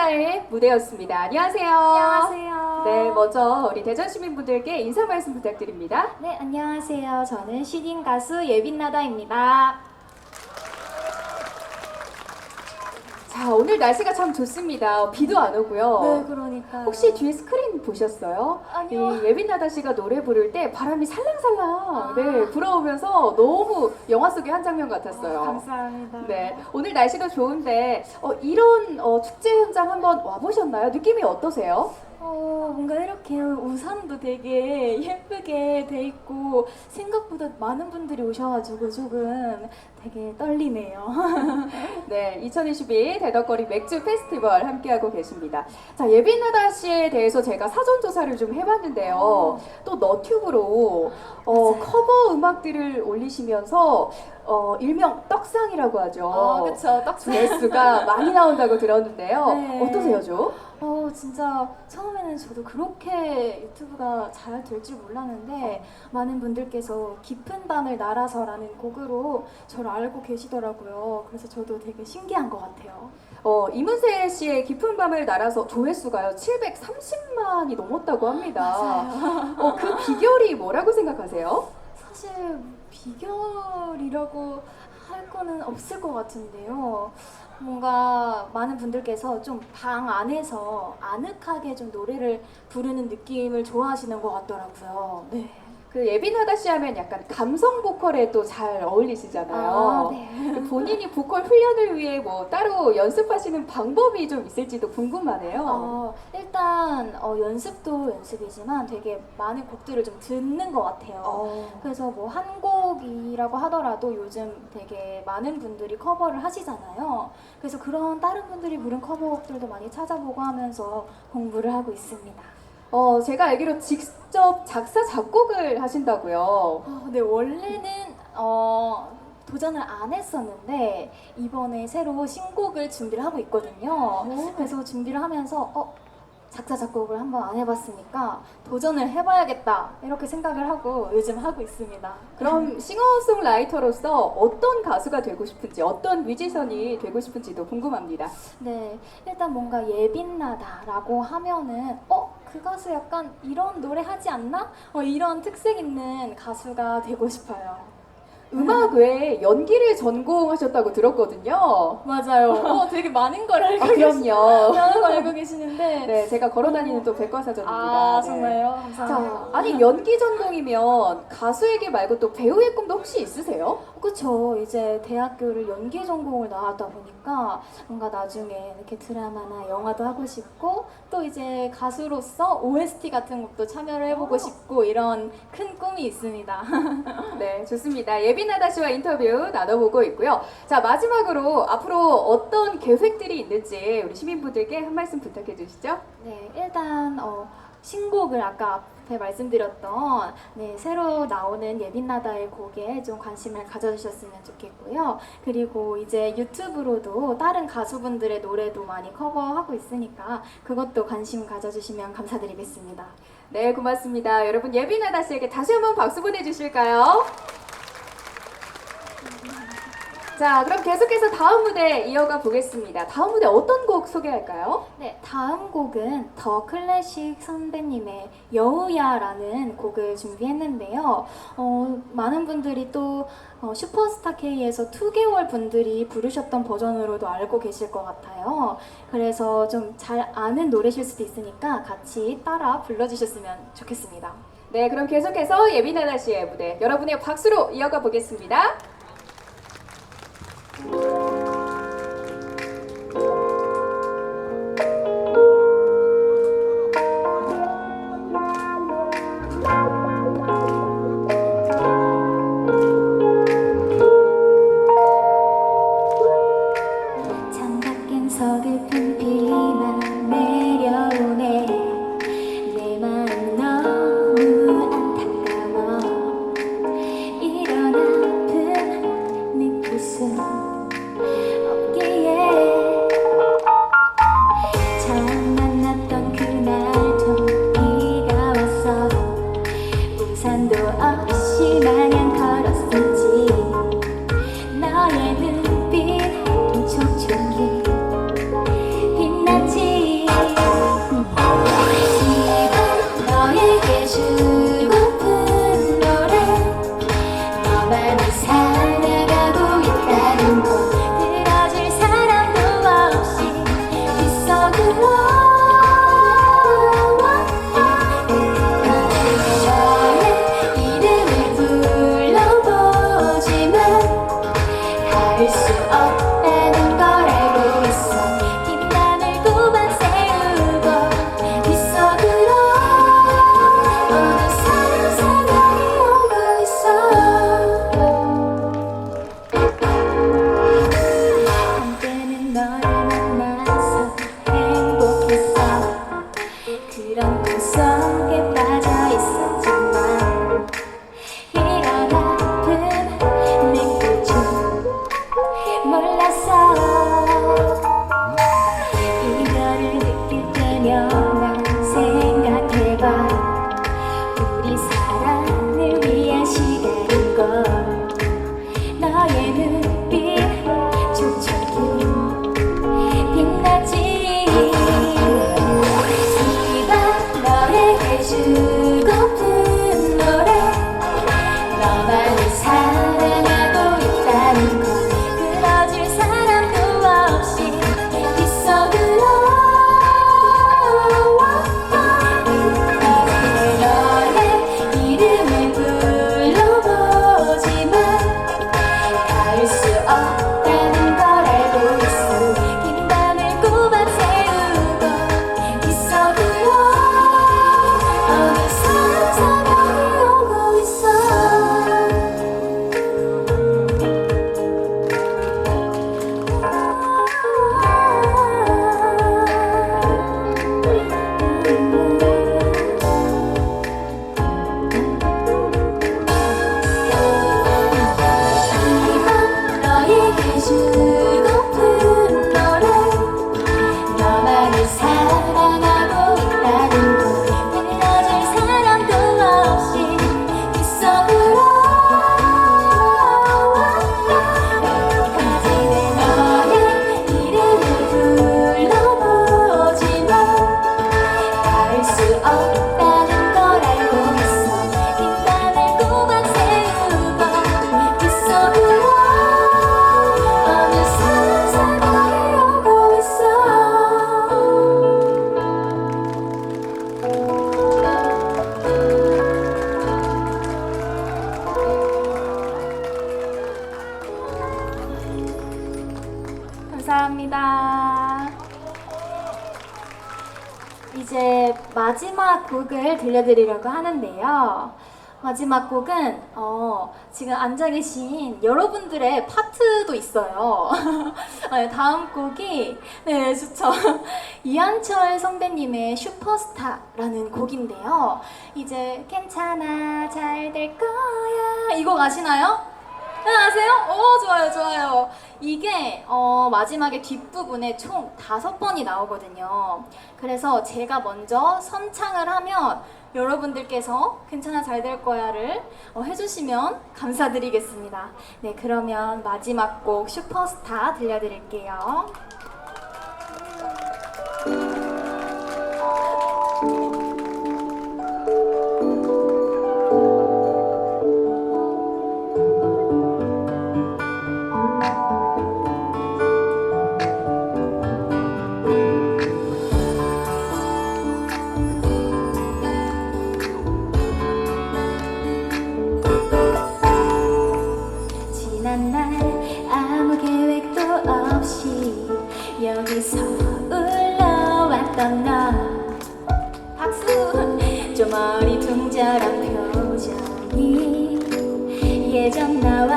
네, 예빈나다의 무대였습니다. 안녕하세요. 안녕하세요. 네, 먼저 우리 대전 시민분들께 인사 말씀 부탁드립니다. 네, 안녕하세요. 저는 신인 가수 예빈나다입니다. 자, 오늘 날씨가 참 좋습니다. 비도 안 오고요. 네, 그러니까 혹시 뒤에 스크린 보셨어요? 아니요. 이 예빈 나다 씨가 노래 부를 때 바람이 살랑살랑 아. 네, 불어오면서 너무 영화 속의 한 장면 같았어요. 감사합니다. 네, 오늘 날씨도 좋은데 어, 이런 어, 축제 현장 한번 와 보셨나요? 느낌이 어떠세요? 어, 뭔가 이렇게 우산도 되게 예쁘게 돼 있고 생각보다 많은 분들이 오셔가지고 조금 되게 떨리네요. 네, 2022 대덕거리 맥주 페스티벌 함께하고 계십니다. 자, 예빈나다 씨에 대해서 제가 사전 조사를 좀 해봤는데요. 또 너튜브로 어, 커버 음악들을 올리시면서 어, 일명 떡상이라고 하죠. 아, 그쵸. 딱 조회수가 많이 나온다고 들었는데요. 네. 어떠세요, 좀? 어, 진짜 처음에는 저도 그렇게 유튜브가 잘 될 줄 몰랐는데 많은 분들께서 깊은 밤을 날아서라는 곡으로 저를 알고 계시더라고요. 그래서 저도 되게 신기한 것 같아요. 어, 이문세 씨의 깊은 밤을 날아서 조회수가요, 730만이 넘었다고 합니다. 맞아요. 어, 그 비결이 뭐라고 생각하세요? 사실 비결이라고 할 거는 없을 것 같은데요. 뭔가 많은 분들께서 좀 방 안에서 아늑하게 좀 노래를 부르는 느낌을 좋아하시는 것 같더라고요. 네. 그 예빈하다 씨 하면 약간 감성 보컬에 또 잘 어울리시잖아요. 아, 네. 그 본인이 보컬 훈련을 위해 뭐 따로 연습하시는 방법이 좀 있을지도 궁금하네요. 어, 일단 어, 연습도 연습이지만 되게 많은 곡들을 좀 듣는 것 같아요. 어. 그래서 뭐 한 곡이라고 하더라도 요즘 되게 많은 분들이 커버를 하시잖아요. 그래서 그런 다른 분들이 부른 커버곡들도 많이 찾아보고 하면서 공부를 하고 있습니다. 어, 제가 알기로 직접 작사 작곡을 하신다고요. 어, 네, 원래는 어, 도전을 안 했었는데 이번에 새로 신곡을 준비를 하고 있거든요. 그래서 준비를 하면서 어, 작사 작곡을 한번 안 해봤으니까 도전을 해봐야겠다 이렇게 생각을 하고 요즘 하고 있습니다. 그럼 싱어송라이터로서 어떤 가수가 되고 싶은지, 어떤 뮤지션이 되고 싶은지도 궁금합니다. 네, 일단 뭔가 예빛나다라고 하면은 어, 그 가수 약간 이런 노래 하지 않나? 어, 이런 특색 있는 가수가 되고 싶어요. 음악 외에 연기를 전공하셨다고 들었거든요. 맞아요. 어, 되게 많은 걸 알고 아, 계시, 그럼요. 많은 걸 알고 계시는데. 네, 제가 걸어다니는 또 백과사전입니다. 아 네. 정말요? 자, 감사합니다. 아니 연기 전공이면 가수의 길 말고 또 배우의 꿈도 혹시 있으세요? 그쵸. 이제 대학교를 연기 전공을 나왔다 보니까 뭔가 나중에 이렇게 드라마나 영화도 하고 싶고 또 이제 가수로서 OST 같은 것도 참여를 해보고 싶고 이런 큰 꿈이 있습니다. 네, 좋습니다. 예빈나다 씨와 인터뷰 나눠보고 있고요. 자, 마지막으로 앞으로 어떤 계획들이 있는지 우리 시민분들께 한 말씀 부탁해 주시죠. 네, 일단 어, 신곡을 아까 앞에 말씀드렸던 네, 새로 나오는 예빈나다의 곡에 좀 관심을 가져주셨으면 좋겠고요. 그리고 이제 유튜브로도 다른 가수분들의 노래도 많이 커버하고 있으니까 그것도 관심 가져주시면 감사드리겠습니다. 네, 고맙습니다. 여러분 예빈나다 씨에게 다시 한번 박수 보내주실까요? 자, 그럼 계속해서 다음 무대 이어가 보겠습니다. 다음 무대 어떤 곡 소개할까요? 네, 다음 곡은 더 클래식 선배님의 여우야라는 곡을 준비했는데요. 어, 많은 분들이 또 어, 슈퍼스타 K에서 2개월 분들이 부르셨던 버전으로도 알고 계실 것 같아요. 그래서 좀 잘 아는 노래실 수도 있으니까 같이 따라 불러주셨으면 좋겠습니다. 네, 그럼 계속해서 예빈나다 씨의 무대 여러분의 박수로 이어가 보겠습니다. 창 감사합니다. 이제 마지막 곡을 들려드리려고 하는데요. 마지막 곡은 어, 지금 앉아 계신 여러분들의 파트도 있어요. 네, 다음 곡이 네 좋죠. 이한철 선배님의 슈퍼스타라는 곡인데요. 이제 괜찮아 잘 될 거야 이 곡 아시나요? 네, 아세요? 오, 좋아요, 좋아요. 이게 어, 마지막에 뒷부분에 총 다섯 번이 나오거든요. 그래서 제가 먼저 선창을 하면 여러분들께서 괜찮아 잘 될 거야를 어, 해주시면 감사드리겠습니다. 네, 그러면 마지막 곡 슈퍼스타 들려드릴게요.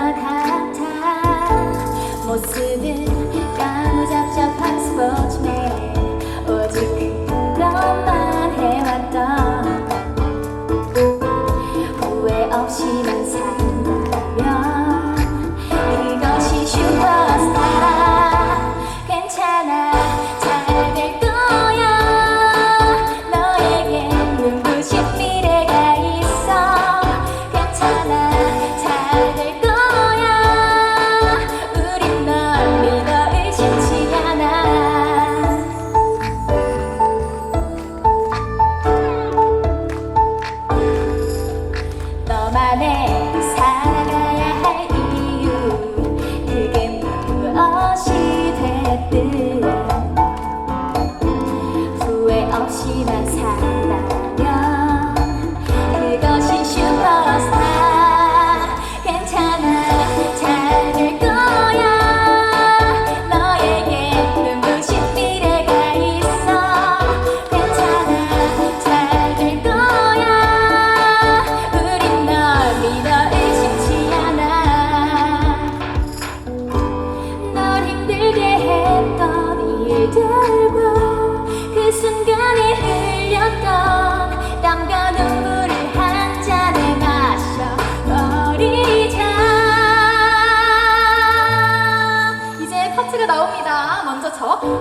예전 나와 같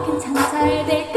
괜찮아 잘될